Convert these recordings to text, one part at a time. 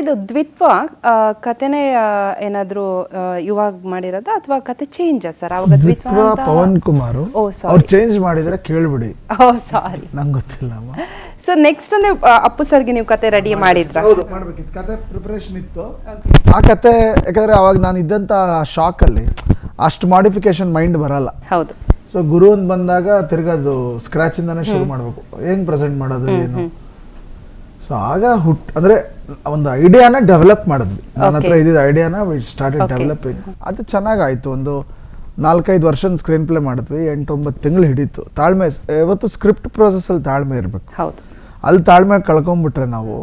ಇದು ದ್ವಿತ್ವ ಕಥೆನೇ ಏನಾದ್ರೂ ಇವಾಗ ಮಾಡಿರೋದಾ ಅಥವಾ ಕತೆ ಚೇಂಜ್ ಸರ್? ಅವಾಗ ದ್ವಿತ್ವ ದ್ವಿತ್ವ ಅಂತ ಪವನ್ ಕುಮಾರ್. ಓ ಅವ್ರು ಚೇಂಜ್ ಮಾಡಿದ್ರೆ ಕೇಳ್ಬಿಡಿ. ಓ ಸಾರಿ ನಂಗೆ ಗೊತ್ತಿಲ್ಲ ಅಮ್ಮ ಸೊ ನೆಕ್ಸ್ಟ್ ಅಂದ್ರೆ ಆ, ಅಪ್ಪು ಸರ್ಗೆ ನೀವು ಕತೆ ರೆಡಿ ಮಾಡಿದ್ರ? ಹೌದು ಮಾಡ್ಬೇಕಿತ್ತು. ಕತೆ ಪ್ರಿಪರೇಷನ್ ಇತ್ತು. ಆ ಕತೆ ಯಾಕಂದ್ರೆ ಅವಾಗ ನಾನು ಇದ್ದಂತ ಶಾಕ್ ಅಲ್ಲಿ ಅಷ್ಟು ಮಾಡಿಫಿಕೇಶನ್ ಮೈಂಡ್ ಬರಲ್ಲ. ಹೌದು. ಸೊ ಗುರು ಅಂತ ಬಂದಾಗ ತಿರ್ಗದು ಸ್ಕ್ರಾಚ್ ಇಂದಾನೆ ಶುರು ಮಾಡ್ಬೇಕು. ಹೆಂಗ್ ಪ್ರೆಸೆಂಟ್ ಮಾಡೋದು ಏನು? ಸೊ ಆಗ ಹುಟ್ ಅಂದ್ರೆ ಒಂದು ಐಡಿಯಾನ ಡೆವಲಪ್ ಮಾಡಿದ್ವಿ. ನನ್ನ ಹತ್ರ. ಇದ್ದಿದ್ದ ಐಡಿಯಾನ ಸ್ಟಾರ್ಟೆಡ್. ಡೆವಲಪಿಂಗ್ ಅದು ಚೆನ್ನಾಗಾಯ್ತು. ಒಂದು ನಾಲ್ಕೈದು ವರ್ಷ ಸ್ಕ್ರೀನ್ ಪ್ಲೇ ಮಾಡಿದ್ವಿ. ಎಂಟೊಂಬತ್ತು ತಿಂಗಳು ಹಿಡೀತು. ತಾಳ್ಮೆ ಇವತ್ತು ಸ್ಕ್ರಿಪ್ಟ್ ಪ್ರೋಸೆಸಲ್ಲಿ ತಾಳ್ಮೆ ಇರಬೇಕು. ಹೌದು. ಅಲ್ಲಿ ತಾಳ್ಮೆ ಕಳ್ಕೊಂಬಿಟ್ರೆ ನಾವು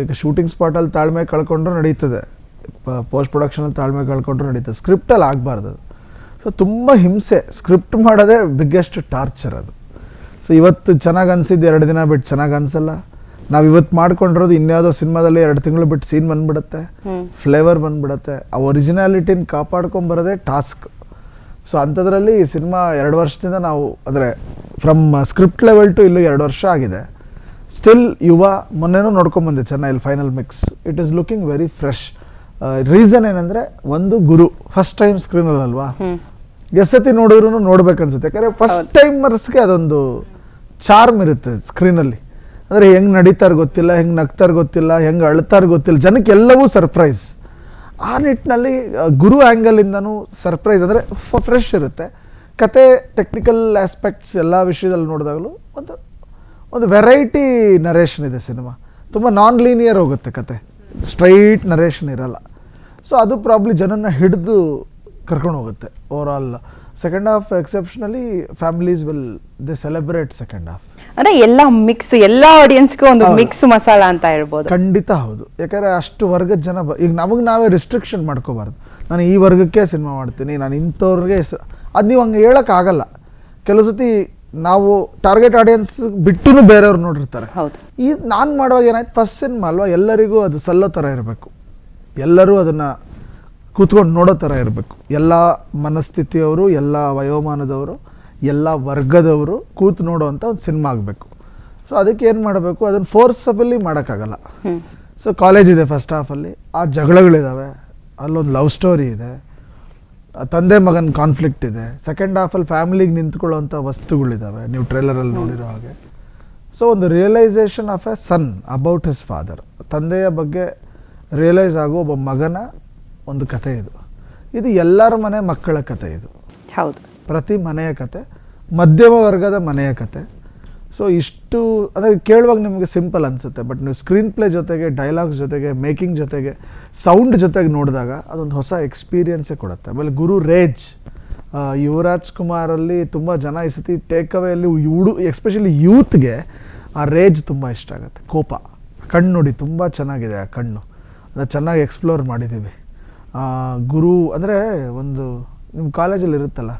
ಈಗ ಶೂಟಿಂಗ್ ಸ್ಪಾಟಲ್ಲಿ ತಾಳ್ಮೆ ಕಳ್ಕೊಂಡ್ರೂ ನಡೀತದೆ. ಪೋಸ್ಟ್ ಪ್ರೊಡಕ್ಷನಲ್ಲಿ ತಾಳ್ಮೆ ಕಳ್ಕೊಂಡ್ರು ನಡೀತದೆ. ಸ್ಕ್ರಿಪ್ಟಲ್ಲಿ ಆಗಬಾರ್ದು ಅದು. ಸೊ ತುಂಬ ಹಿಂಸೆ. ಸ್ಕ್ರಿಪ್ಟ್ ಮಾಡೋದೇ ಬಿಗ್ಗೆಸ್ಟ್ ಟಾರ್ಚರ್ ಅದು. ಸೊ ಇವತ್ತು ಚೆನ್ನಾಗಿ ಅನ್ಸಿದ್ದು ಎರಡು ದಿನ ಬಿಟ್ಟು ಚೆನ್ನಾಗಿ ಅನ್ಸಲ್ಲ. ನಾವು ಇವತ್ತು ಮಾಡ್ಕೊಂಡಿರೋದು ಇನ್ಯಾವುದೋ ಸಿನಿಮಾದಲ್ಲಿ ಎರಡು ತಿಂಗಳು ಬಿಟ್ಟು ಸೀನ್ ಬಂದ್ಬಿಡುತ್ತೆ. ಫ್ಲೇವರ್ ಬಂದ್ಬಿಡುತ್ತೆ. ಆ ಒರಿಜಿನಾಲಿಟಿನ ಕಾಪಾಡ್ಕೊಂಬರೋದೇ ಟಾಸ್ಕ್. ಸೊ ಅಂಥದ್ರಲ್ಲಿ ಈ ಸಿನಿಮಾ ಎರಡು ವರ್ಷದಿಂದ ನಾವು ಅಂದರೆ ಫ್ರಮ್ ಸ್ಕ್ರಿಪ್ಟ್ ಲೆವೆಲ್ ಟು ಇಲ್ಲಿ ಎರಡು ವರ್ಷ ಆಗಿದೆ. ಸ್ಟಿಲ್ ಯುವ ಮೊನ್ನೆನೂ ನೋಡ್ಕೊಂಬಂದೆ ಚೆನ್ನೈಲಿ final mix it is looking very fresh reason ಏನಂದರೆ ಒಂದು ಗುರು ಫಸ್ಟ್ ಟೈಮ್ ಸ್ಕ್ರೀನಲ್ಲಿ ಅಲ್ವಾ? ಹ್ಮ್. ಎಷ್ಟತಿ ನೋಡಿದ್ರು ನೋಡ್ಬೇಕನ್ಸುತ್ತೆ. ಯಾಕಂದರೆ ಫಸ್ಟ್ ಟೈಮರ್ಸ್ಗೆ ಅದೊಂದು ಚಾರ್ಮ್ ಇರುತ್ತೆ ಸ್ಕ್ರೀನಲ್ಲಿ ಅಂದರೆ ಹೆಂಗೆ ನಡೀತಾರೆ ಗೊತ್ತಿಲ್ಲ, ಹೆಂಗೆ ನಗ್ತಾರೆ ಗೊತ್ತಿಲ್ಲ, ಹೆಂಗೆ ಅಳ್ತಾರ ಗೊತ್ತಿಲ್ಲ. ಜನಕ್ಕೆ ಎಲ್ಲವೂ ಸರ್ಪ್ರೈಸ್ ಆ ನಿಟ್ಟಿನಲ್ಲಿ ಗುರು ಆ್ಯಂಗಲಿಂದನೂ ಸರ್ಪ್ರೈಸ್ ಅಂದರೆ ಫ್ರೆಶ್ ಇರುತ್ತೆ. ಕತೆ ಟೆಕ್ನಿಕಲ್ ಆಸ್ಪೆಕ್ಟ್ಸ್ ಎಲ್ಲ ವಿಷಯದಲ್ಲಿ ನೋಡಿದಾಗಲೂ ಒಂದು ಒಂದು ವೆರೈಟಿ ನರೇಷನ್ ಇದೆ ಸಿನಿಮಾ. ತುಂಬ ನಾನ್ ಲೀನಿಯರ್ ಹೋಗುತ್ತೆ ಕತೆ. ಸ್ಟ್ರೈಟ್ ನರೇಷನ್ ಇರಲ್ಲ. ಸೊ ಅದು ಪ್ರಾಬ್ಲಿ ಜನನ ಹಿಡಿದು ಕರ್ಕೊಂಡು ಹೋಗುತ್ತೆ over all second half exceptionally families will they celebrate second half ಅಂದ್ರೆ ಎಲ್ಲ ಮಿಕ್ಸ್ ಎಲ್ಲ ಆಡಿಯನ್ಸ್ಗೂ ಒಂದು ಮಿಕ್ಸ್ ಮಸಾಲ ಅಂತ ಹೇಳ್ಬೋದು. ಖಂಡಿತ ಹೌದು. ಯಾಕಂದ್ರೆ ಅಷ್ಟು ವರ್ಗದ ಜನ ಬ ಈಗ ನಮಗೆ ನಾವೇ ರಿಸ್ಟ್ರಿಕ್ಷನ್ ಮಾಡ್ಕೋಬಾರ್ದು. ನಾನು ಈ ವರ್ಗಕ್ಕೆ ಸಿನಿಮಾ ಮಾಡ್ತೀನಿ ನಾನು ಇಂಥವ್ರಿಗೆ ಅದು ನೀವು ಹಂಗೆ ಹೇಳೋಕ್ಕಾಗಲ್ಲ. ಕೆಲವು ಸತಿ ನಾವು ಟಾರ್ಗೆಟ್ ಆಡಿಯನ್ಸ್ ಬಿಟ್ಟು ಬೇರೆಯವ್ರು ನೋಡಿರ್ತಾರೆ. ಹೌದು. ಈ ನಾನು ಮಾಡುವಾಗ ಏನಾಯ್ತು? ಫಸ್ಟ್ ಸಿನಿಮಾ ಅಲ್ವಾ? ಎಲ್ಲರಿಗೂ ಅದು ಸಲ್ಲೋ ಥರ ಇರಬೇಕು. ಎಲ್ಲರೂ ಅದನ್ನು ಕೂತ್ಕೊಂಡು ನೋಡೋ ಥರ ಇರಬೇಕು. ಎಲ್ಲ ಮನಸ್ಥಿತಿಯವರು ಎಲ್ಲ ವಯೋಮಾನದವರು ಎಲ್ಲ ವರ್ಗದವರು ಕೂತು ನೋಡೋವಂಥ ಒಂದು ಸಿನಿಮಾ ಆಗಬೇಕು. ಸೊ ಅದಕ್ಕೆ ಏನು ಮಾಡಬೇಕು? ಅದನ್ನು ಫೋರ್ಸಬಲಿ ಮಾಡೋಕ್ಕಾಗಲ್ಲ. ಸೊ ಕಾಲೇಜ್ ಇದೆ ಫಸ್ಟ್ ಹಾಫಲ್ಲಿ ಆ ಜಗಳಗಳಿದ್ದಾವೆ ಅಲ್ಲೊಂದು ಲವ್ ಸ್ಟೋರಿ ಇದೆ. ಆ ತಂದೆ ಮಗನ ಕಾನ್ಫ್ಲಿಕ್ಟ್ ಇದೆ. ಸೆಕೆಂಡ್ ಹಾಫಲ್ಲಿ ಫ್ಯಾಮಿಲಿಗೆ ನಿಂತ್ಕೊಳ್ಳೋವಂಥ ವಸ್ತುಗಳಿದ್ದಾವೆ ನೀವು ಟ್ರೇಲರಲ್ಲಿ ನೋಡಿರೋ ಹಾಗೆ. ಸೊ ಒಂದು realisation of a son about his father ತಂದೆಯ ಬಗ್ಗೆ ರಿಯಲೈಸ್ ಆಗೋ ಒಬ್ಬ ಮಗನ ಒಂದು ಕತೆ ಇದು. ಇದು ಎಲ್ಲರ ಮನೆ ಮಕ್ಕಳ ಕತೆ ಇದು. ಹೌದು. ಪ್ರತಿ ಮನೆಯ ಕತೆ, ಮಧ್ಯಮ ವರ್ಗದ ಮನೆಯ ಕತೆ. ಸೊ ಇಷ್ಟು ಅಂದರೆ ಕೇಳುವಾಗ ನಿಮಗೆ ಸಿಂಪಲ್ ಅನಿಸುತ್ತೆ ಬಟ್ ನೀವು ಸ್ಕ್ರೀನ್ ಪ್ಲೇ ಜೊತೆಗೆ ಡೈಲಾಗ್ಸ್ ಜೊತೆಗೆ ಮೇಕಿಂಗ್ ಜೊತೆಗೆ ಸೌಂಡ್ ಜೊತೆಗೆ ನೋಡಿದಾಗ ಅದೊಂದು ಹೊಸ ಎಕ್ಸ್ಪೀರಿಯನ್ಸೇ ಕೊಡುತ್ತೆ. ಆಮೇಲೆ ಗುರು ರೇಜ್ ಯುವರಾಜ್ ಕುಮಾರಲ್ಲಿ ತುಂಬ ಜನ ಈ ಸತಿ ಟೇಕ್ ಅವೇಯಲ್ಲಿ ಹುಡು ಎಸ್ಪೆಷಲಿ ಯೂತ್ಗೆ ಆ ರೇಜ್ ತುಂಬ ಇಷ್ಟ ಆಗುತ್ತೆ. ಕೋಪ, ಕಣ್ಣು ನೋಡಿ ತುಂಬ ಚೆನ್ನಾಗಿದೆ ಆ ಕಣ್ಣು. ಅದನ್ನ ಚೆನ್ನಾಗಿ ಎಕ್ಸ್ಪ್ಲೋರ್ ಮಾಡಿದ್ದೀವಿ. ಗುರು, ಅಂದರೆ ಒಂದು ನಿಮ್ಮ ಕಾಲೇಜಲ್ಲಿ ಇರುತ್ತಲ್ಲ.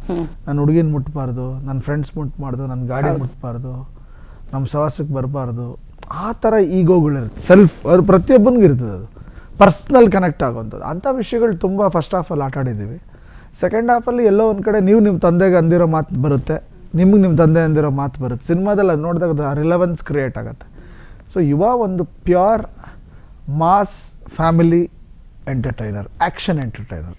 ನನ್ನ ಹುಡುಗಿನ ಮುಟ್ಬಾರ್ದು ನನ್ನ ಫ್ರೆಂಡ್ಸ್ ಮುಟ್ಬಾರ್ದು ನನ್ನ ಗಾಡಿ ಮುಟ್ಬಾರ್ದು ನಮ್ಮ ಸವಾಸಕ್ಕೆ ಬರಬಾರ್ದು ಆ ಥರ ಈಗೋಗಳಿರುತ್ತೆ ಸೆಲ್ಫ್ ಅವ್ರು ಪ್ರತಿಯೊಬ್ಬನಿಗೂ ಇರ್ತದೆ ಅದು. ಪರ್ಸ್ನಲ್ ಕನೆಕ್ಟ್ ಆಗುವಂಥದ್ದು ಅಂಥ ವಿಷಯಗಳು ತುಂಬ ಫಸ್ಟ್ ಹಾಫಲ್ಲಿ ಆಟ ಆಡಿದ್ದೀವಿ. ಸೆಕೆಂಡ್ ಹಾಫಲ್ಲಿ ಎಲ್ಲೋ ಒಂದು ಕಡೆ ನೀವು ನಿಮ್ಮ ತಂದೆಗೆ ಅಂದಿರೋ ಮಾತು ಬರುತ್ತೆ ನಿಮಗೆ ನಿಮ್ಮ ತಂದೆ ಅಂದಿರೋ ಮಾತು ಬರುತ್ತೆ. ಸಿನಿಮಾದಲ್ಲಿ ಅದು ನೋಡಿದಾಗ ಅದು ರಿಲೆವೆನ್ಸ್ ಕ್ರಿಯೇಟ್ ಆಗುತ್ತೆ. ಸೊ ಯುವ ಒಂದು pure mass family entertainer action entertainer